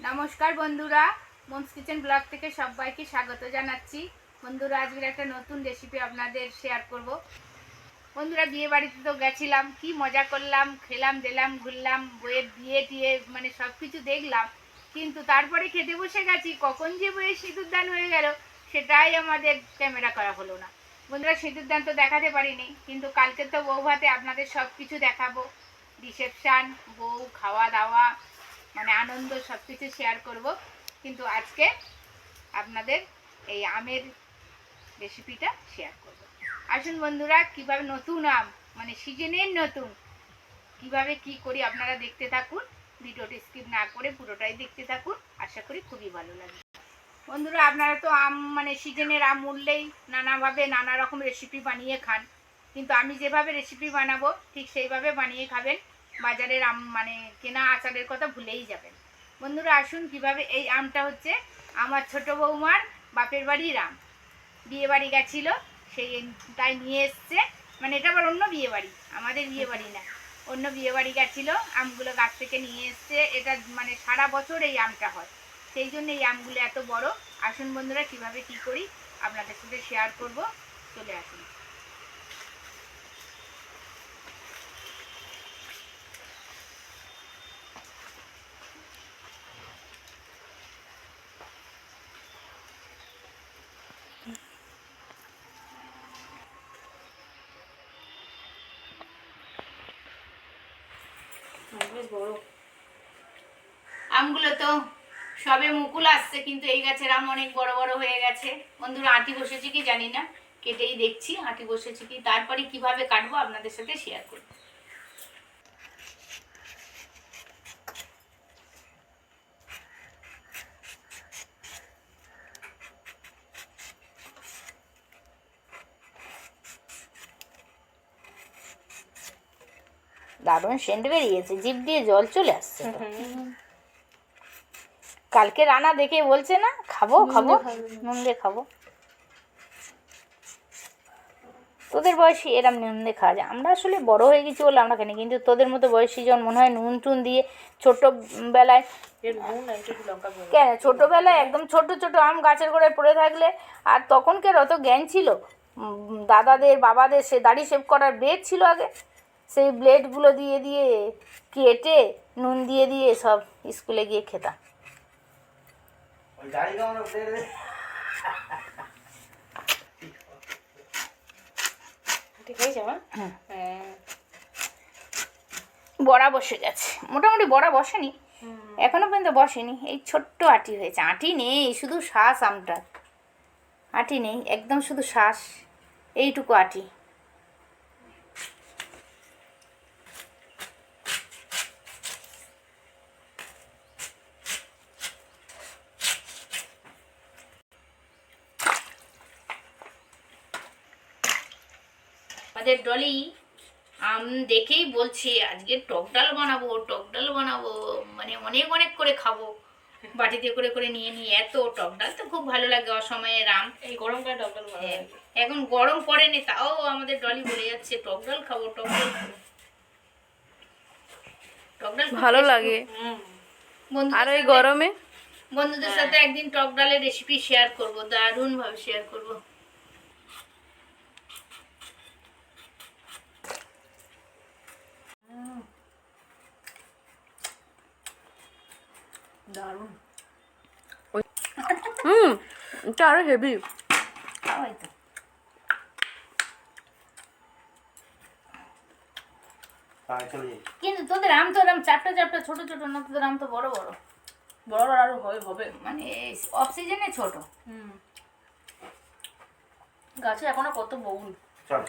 নমস্কার বন্ধুরা মনস kitchen blog থেকে সবাইকে স্বাগত জানাচ্ছি। বন্ধুরা, আজকের একটা নতুন রেসিপি আপনাদের শেয়ার করব। বন্ধুরা, বিয়ে বাড়িতে তো গেছিলাম, কি মজা করলাম, খেলাম, দিলাম, ঘুরলাম বইয়ের বিয়ে টিয়ে মানে সব কিছু দেখলাম। কিন্তু তারপরে খেতে বসে গেছি, কখন যে বইয়ের সিঁদুর দান হয়ে গেল, সেটাই আমাদের ক্যামেরা করা হলো না। বন্ধুরা, সিঁদুর দান তো দেখাতে পারিনি, কিন্তু কালকে তো বউ ভাতে আপনাদের সব কিছু দেখাবো। রিসেপশান বউ খাওয়া দাওয়া মানে আনন্দ সব কিছু শেয়ার করব। কিন্তু আজকে আপনাদের এই আমের রেসিপিটা শেয়ার করব। আসুন বন্ধুরা, কীভাবে নতুন আম মানে সিজনের নতুন, কীভাবে কি করি আপনারা দেখতে থাকুন। ভিডিওটি স্কিপ না করে পুরোটাই দেখতে থাকুন। আশা করি খুবই ভালো লাগবে। বন্ধুরা, আপনারা তো আম মানে সিজনের আম উঠলেই নানাভাবে নানা রকম রেসিপি বানিয়ে খান। কিন্তু আমি যেভাবে রেসিপি বানাবো, ঠিক সেইভাবে বানিয়ে খাবেন। বাজারের আম মানে কেনা আচারের কথা ভুলেই যাবেন। বন্ধুরা, আসুন কীভাবে এই আমটা হচ্ছে আমার ছোট বৌমার বাপের বাড়ির আম। বিয়ে বাড়ি গেছিল, সেই তাই নিয়ে এসছে। মানে এটা আবার অন্য বিয়ে বাড়ি আমাদের বিয়ে বাড়ি না। অন্য বিয়ে বাড়ি গেছিল, আমগুলো গাছ থেকে নিয়ে এসছে। এটা মানে সারা বছর এই আমটা হয়। সেই জন্য এই আমগুলো এত বড়। আসুন বন্ধুরা, কীভাবে কি করি আপনাদের সাথে শেয়ার করব। চলে আসুন বেশ বড়। আমগুলো তো সবে মুকুল আসছে, কিন্তু এই গাছের আম অনেক বড় বড় হয়ে গেছে। বন্ধুরা, আঁটি বসেছে কি জানি না, কেটেই দেখছি, আঁটি বসেছে কি, তারপরে কীভাবে কাটবো আপনাদের সাথে শেয়ার করব। দারুণ সেন্ট বেরিয়েছে জিভ দিয়ে জল চলে আসছে কালকে রানা দেখে বলছে না খাব খাব নুন দিয়ে খাব। তোদের বয়সী এরম নুন দিয়ে খাওয়া যায়। আমরা আসলে বড় হয়ে গেছি বলে আমরা খানি কিন্তু তোদের মতো বয়সী জন মনে হয় নুন টুন দিয়ে ছোট বেলায় এর নুন আর একটু লঙ্কা গুঁড়ো কেন ছোটবেলায় একদম ছোট ছোট আম গাছের গোড়ায় পড়ে থাকলে আর তখনকার অত জ্ঞান ছিল। দাদাদের বাবাদের সে দাড়ি শেভ করার ব্লেড ছিল আগে। সেই ব্লেডগুলো দিয়ে দিয়ে কেটে নুন দিয়ে দিয়ে সব স্কুলে গিয়ে খেতাম। হ্যাঁ। বড়া বসে গেছে। মোটামুটি বড়া বসেনি। এখনও পর্যন্ত বসেনি। এই ছোট্ট আটি হয়েছে। আটি নেই শুধু শ্বাস আমটা আটি নেই একদম শুধু শ্বাস। এইটুকু আটি। আমাদের ডলি আম দেখেই বলছে আজকে টক ডাল বানাবো টক ডাল বানাবো মানে অনেক অনেক করে খাব। বাটিতে করে করে নিয়ে নিয়ে এত টক ডাল তো খুব ভালো লাগে অসময়ে আম। এই গরমকালে ডবল ভালো হ্যাঁ, এখন গরম পড়েনি তাও আমাদের ডলি বলে যাচ্ছে টক ডাল খাব টক ডাল খাব। টক ডাল ভালো লাগে। আর ওই গরমে? বন্ধুদের সাথে একদিন টক ডালের রেসিপি শেয়ার করব দারুণ ভাবে শেয়ার করব। দারুণ। হুম এটা আরও হেভি কিন্তু তোদের আম তো এরকম চারটা চারটা ছোট ছোট না তোদের আম তো বড় বড়। বড় আরও হবে হবে। মানে অফ সিজনে ছোট। হুম। গাছে এখনও কত বউল। চল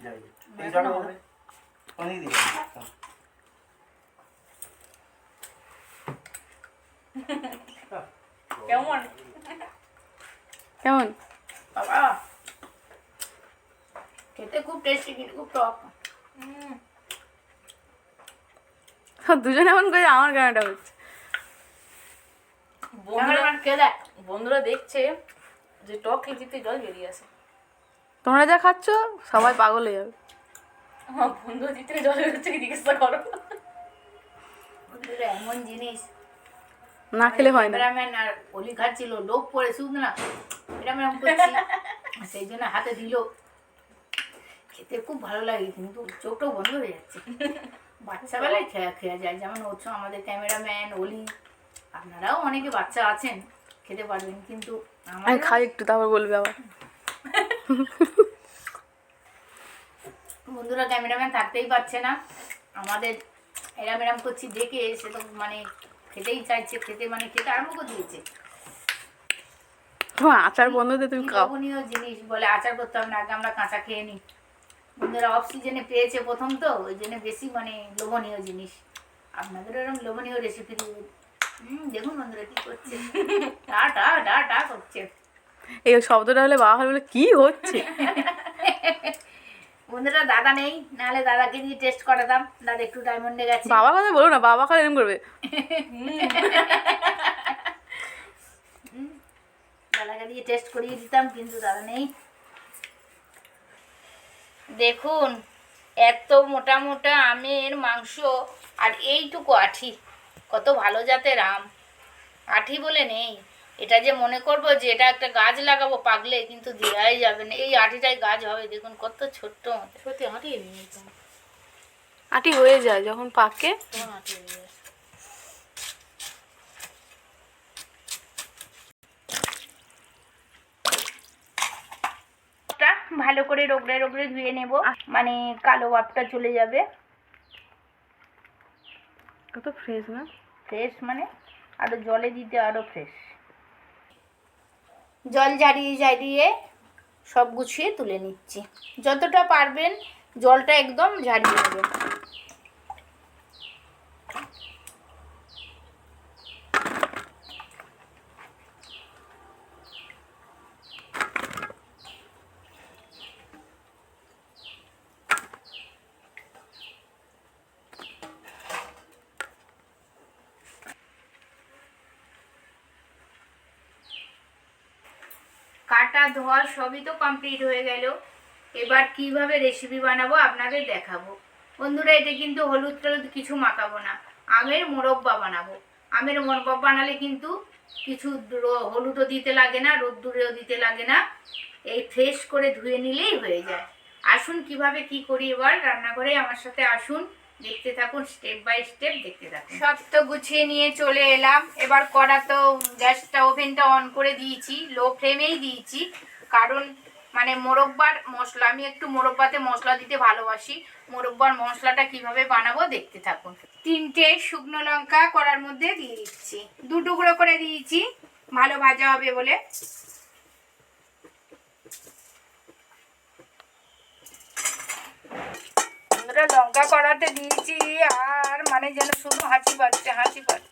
যাই। হবে। অনেক দিন কেমন? কেমন? বাবা। খেতে খুব টেস্টি কিন্তু খুব টক। দুজনে এমন করে আমার গানটা হচ্ছে। বন্ধুরা দেখছে যে টক খেতে জল বেরিয়ে আসে। তোমরা যা খাচ্ছ সবাই পাগল হয়ে যাবে। আমার বন্ধুরা জিতে জল বেরোচ্ছে জিজ্ঞাসা করো। বন্ধুরা এমন জিনিস না খেলে হয় না। ক্যামেরাম্যান আর অলি খাচ্ছিল লোক পড়ে শুধু না এরম করছি। সেই জন্য হাতে দিল। খেতে খুব ভালো লাগে কিন্তু চোখটাও বন্ধ হয়ে যাচ্ছে। বাচ্চাবেলায় খেয়া খেয়া যায়। যেমন হচ্ছে আমাদের ক্যামেরাম্যান অলি আপনারাও অনেকে বাচ্চা আছেন খেতে পারবেন কিন্তু আমি খাই একটু তারপর বলবে আবার। বন্ধুরা ক্যামেরাম্যান থাকতেই পারছে না। আমাদের এরাম এরাম করছি দেখে সে তো মানে খেতেই চাইছে খেতে মানে খেতে আরম্ভ করে দিয়েছে। তোমার আচার বন্ধ দিয়ে তুমি খাও। লোভনীয় জিনিস বলে আচার করতাম না আগে আমরা কাঁচা খেয়ে নিই। বন্ধুরা অফ সিজনে পেয়েছে প্রথম তো ওই জন্য বেশি মানে লোভনীয় জিনিস। আপনাদের এরকম লোভনীয় রেসিপি হুম দেখুন বন্ধুরা কি করছে। টা টা টা টা করছে। এই শব্দটা হলে বাবা হলে কি হচ্ছে? বন্ধুরা দাদা নেই নাহলে দাদাকে দিয়ে টেস্ট করাতাম। দাদা একটু ডায়মন্ডে গেছে। বাবার কথা বলো না বাবা খালি এরকম করবে। দাদাকে দিয়ে টেস্ট করিয়ে দিতাম কিন্তু দাদা নেই। দেখুন এত মোটা মোটা আমের মাংস আর এইটুকু আঠি। কত ভালো জাতের আম। আঠি বলে নেই। এটা যে মনে করব যে এটা একটা গাছ লাগাবো পাগলে কিন্তু দেওয়াই যাবে না। এই আঠিটাই গাছ হবে দেখুন কত ছোট্ট মতো সত্যি নিয়ে আটি হয়ে যায় যখন পাকে। টা ভালো করে রোগড়ে রোগড়ে ধুয়ে নেব মানে কালো ভাবটা চলে যাবে। কত ফ্রেশ না? ফ্রেশ মানে আরও জলে দিতে আরও ফ্রেশ জল জারিয়ে জারিয়ে সব গুছিয়ে তুলে নিচ্ছি। যতটা পারবেন জলটা একদম ঝারিয়ে নেবেন কাটা ধোয়া সবই তো কমপ্লিট হয়ে গেল। এবার কীভাবে রেসিপি বানাবো আপনাদের দেখাবো। বন্ধুরা এটা কিন্তু হলুদ টলুদ কিছু মাখাবো না। আমের মোরব্বা বানাবো। আমের মোরব্বা বানালে কিন্তু কিছু হলুদও দিতে লাগে না, রোদ্দুরেও দিতে লাগে না। এই ফ্রেশ করে ধুয়ে নিলেই হয়ে যায়। আসুন, কীভাবে কি করি এবার রান্নাঘরে আমার সাথে আসুন। দেখতে থাকুন স্টেপ বাই স্টেপ দেখতে থাকুন। সব তো গুছিয়ে নিয়ে চলে এলাম। এবার কড়া তো গ্যাসটা ওভেনটা অন করে দিয়েছি। লো ফ্লেমেই দিয়েছি। কারণ মানে মোরব্বার মশলা, আমি একটু মোরব্বাতে মশলা দিতে ভালোবাসি। মোরব্বার মশলাটা কীভাবে বানাবো দেখতে থাকুন। তিনটে শুকনো লঙ্কা কড়ার মধ্যে দিয়ে দিচ্ছি। দু টুকরো করে দিয়েছি, ভালো ভাজা হবে বলে। লঙ্কা কড়াতে দিয়েছি আর মানে যেন শুধু হাঁচি পাচ্ছে হাঁচি পাচ্ছে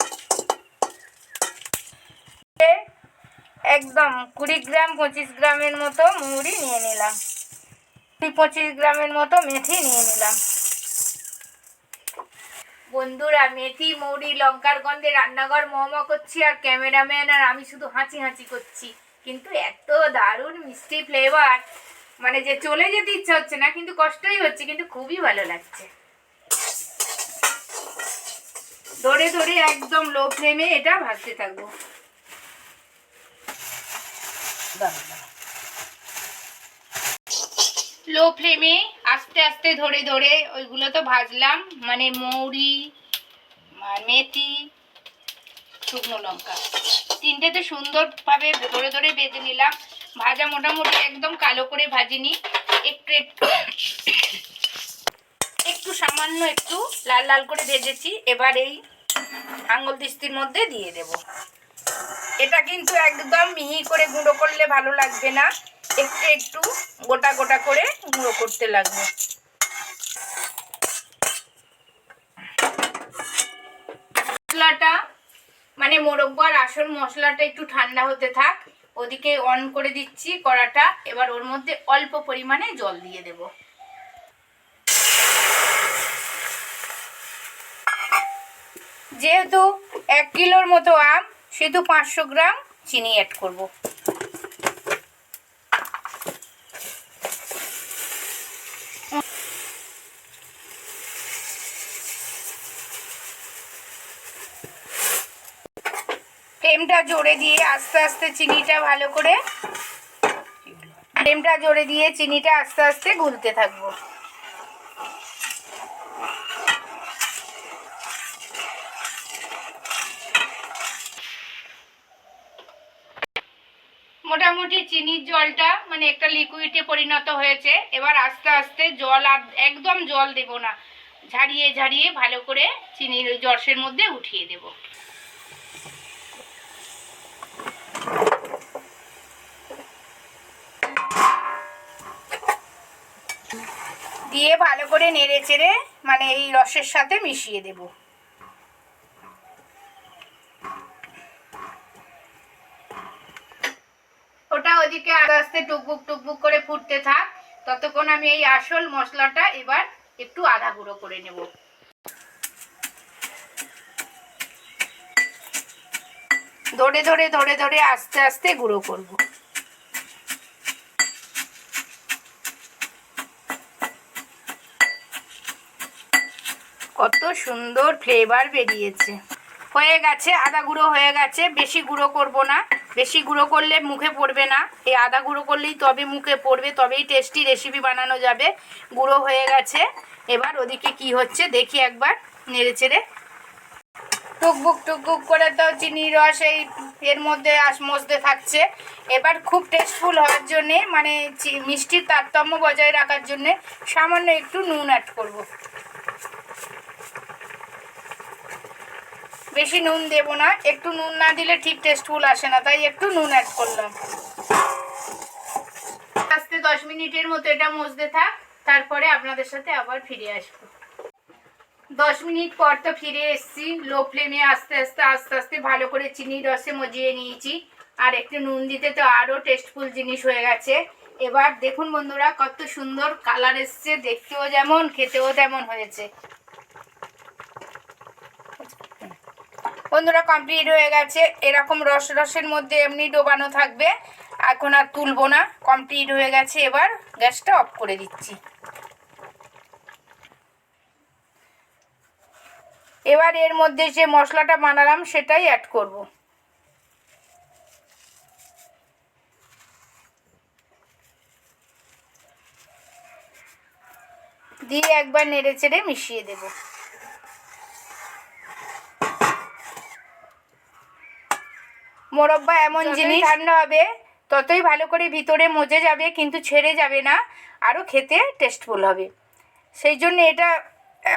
একদম কুড়ি গ্রাম, পঁচিশ গ্রামের মতো মুড়ি নিয়ে নিলাম। কুড়ি, পঁচিশ গ্রামের মতো মেথি নিয়ে নিলাম। বন্ধুরা, মেথি মৌরি লঙ্কার গন্ধে রান্নাঘর মম করছি আর ক্যামেরাম্যান আর আমি শুধু হাঁচি হাঁচি করছি। কিন্তু এত দারুণ মিষ্টি ফ্লেভার মানে যে চলে যেতে ইচ্ছা হচ্ছে না, কিন্তু কষ্টই হচ্ছে, কিন্তু খুবই ভালো লাগছে। ধরে ধরে একদম লো ফ্লেমে এটা ভাজতে থাকব। লো ফ্লেমে আস্তে আস্তে ধরে ধরে ওইগুলো তো ভাজলাম মানে মৌরি মেথি, শুকনো লঙ্কা। তিনটেতে সুন্দরভাবে ধরে ধরে বেজে নিলাম। ভাজা মোটামুটি একদম কালো করে ভাজিনি। একটু একটু একটু সামান্য একটু লাল লাল করে ভেজেছি। এবার এই আঙুল দিস্তির মধ্যে দিয়ে দেব। এটা কিন্তু একদম মিহি করে গুঁড়ো করলে ভালো লাগবে না। একটু একটু গোটা গোটা করে গুঁড়ো করতে লাগবে। মশলাটা মানে মোরব্বার আসল মশলাটা একটু ঠান্ডা হতে থাক। ওদিকে অন করে দিচ্ছি কড়াটা। এবার ওর মধ্যে অল্প পরিমাণে জল দিয়ে দেব। যেহেতু এক কিলোর মতো আম সেহেতু পাঁচশো গ্রাম চিনি অ্যাড করব। ফ্লেমটা জোরে দিয়ে আস্তে আস্তে চিনিটা ভালো করে, ফ্লেমটা জোরে দিয়ে চিনিটা আস্তে আস্তে গুলতে থাকব। মোটামুটি চিনির জলটা মানে একটা লিকুইডে পরিণত হয়েছে। এবার আস্তে আস্তে জল আর একদম জল দেব না। ঝাড়িয়ে ঝাড়িয়ে ভালো করে চিনির জর্ষের মধ্যে উঠিয়ে দেব। দিয়ে ভালো করে নেড়ে চেড়ে মানে এই রসের সাথে মিশিয়ে দেবো। ওদিকে আস্তে আস্তে টুকবুক টুকবুক করে ফুটতে থাক। ততক্ষণ আমি এই আসল মশলাটা এবার একটু আধা গুঁড়ো করে নেব। ধরে ধরে ধরে ধরে আস্তে আস্তে গুঁড়ো করব। কত সুন্দর ফ্লেভার বেরিয়েছে। হয়ে গেছে, আদা গুঁড়ো হয়ে গেছে, বেশি গুঁড়ো করব না। বেশি গুঁড়ো করলে মুখে পড়বে না। এই আদা গুঁড়ো করলেই তবে মুখে পড়বে, তবেই টেস্টি রেসিপি বানানো যাবে। গুঁড়ো হয়ে গেছে। এবার ওদিকে কি হচ্ছে দেখি একবার নেড়ে চেড়ে। টুকবুক টুকবুক করে তো চিনির রস এই এর মধ্যে মজতে থাকছে। এবার খুব টেস্টফুল হওয়ার জন্যে মানে মিষ্টির তারতম্য বজায় রাখার জন্যে সামান্য একটু নুন অ্যাড করব। বেশি নুন দেব না। একটু নুন না দিলে ঠিক টেস্টফুল আসে না, তাই একটু নুন অ্যাড করলাম। আস্তে দশ মিনিটের মতো এটা মজতে থাক, তারপরে আপনাদের সাথে আবার ফিরে আসব। দশ মিনিট পর তো ফিরে এসেছি লো ফ্লেমে আস্তে আস্তে আস্তে আস্তে ভালো করে চিনির রসে মজিয়ে নিয়েছি। আর একটু নুন দিতে তো আরও টেস্টফুল জিনিস হয়ে গেছে। এবার দেখুন বন্ধুরা, কত সুন্দর কালার এসছে, দেখতেও যেমন, খেতেও তেমন হয়েছে। বন্ধুরা কমপ্লিট হয়ে গেছে। এরকম রস রসের মধ্যে এমনি ডোবানো থাকবে। এখন আর তুলবো না। কমপ্লিট হয়ে গেছে এবার। গ্যাসটা অফ করে দিচ্ছি। এবার এর মধ্যে যে মশলাটা বানালাম, সেটাই অ্যাড করব। দিয়ে একবার নেড়ে চেড়ে মিশিয়ে দেব। মোরব্বা এমন জিনিস ঠান্ডা হবে ততই ভালো করে ভিতরে মজে যাবে কিন্তু ছেড়ে যাবে না আরও খেতে টেস্টফুল হবে। সেই জন্য এটা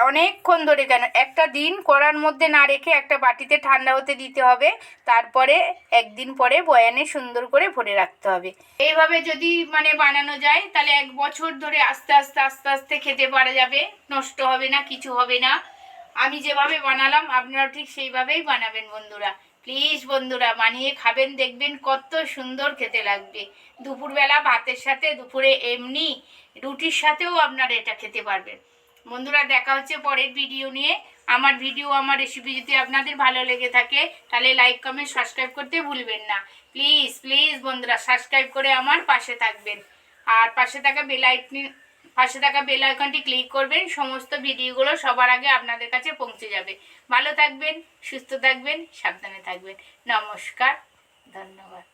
অনেকক্ষণ ধরে কেন একটা দিন করার মধ্যে না রেখে একটা বাটিতে ঠান্ডা হতে দিতে হবে তারপরে একদিন পরে বয়ানে সুন্দর করে ভরে রাখতে হবে। এইভাবে যদি মানে বানানো যায় তাহলে এক বছর ধরে আস্তে আস্তে আস্তে আস্তে খেতে পারা যাবে নষ্ট হবে না কিছু হবে না। আমি যেভাবে বানালাম আপনারাও ঠিক সেইভাবেই বানাবেন বন্ধুরা। প্লিজ বন্ধুরা, বানিয়ে খাবেন, দেখবেন কত সুন্দর খেতে লাগবে। দুপুরবেলা ভাতের সাথে, দুপুরে এমনি রুটির সাথেও আপনারা এটা খেতে পারবেন। বন্ধুরা, দেখা হচ্ছে পরের ভিডিও নিয়ে। আমার ভিডিও আমার রেসিপি যদি আপনাদের ভালো লেগে থাকে, তাহলে লাইক কমেন্ট সাবস্ক্রাইব করতে ভুলবেন না। প্লিজ প্লিজ বন্ধুরা সাবস্ক্রাইব করে আমার পাশে থাকবেন। আর পাশে থাকা বেল আইকনি পাশে থাকা বেল আইকনটি ক্লিক করবেন, সমস্ত ভিডিওগুলো সবার আগে আপনাদের কাছে পৌঁছে যাবে। ভালো থাকবেন, সুস্থ থাকবেন, সাবধানে থাকবেন। নমস্কার, ধন্যবাদ।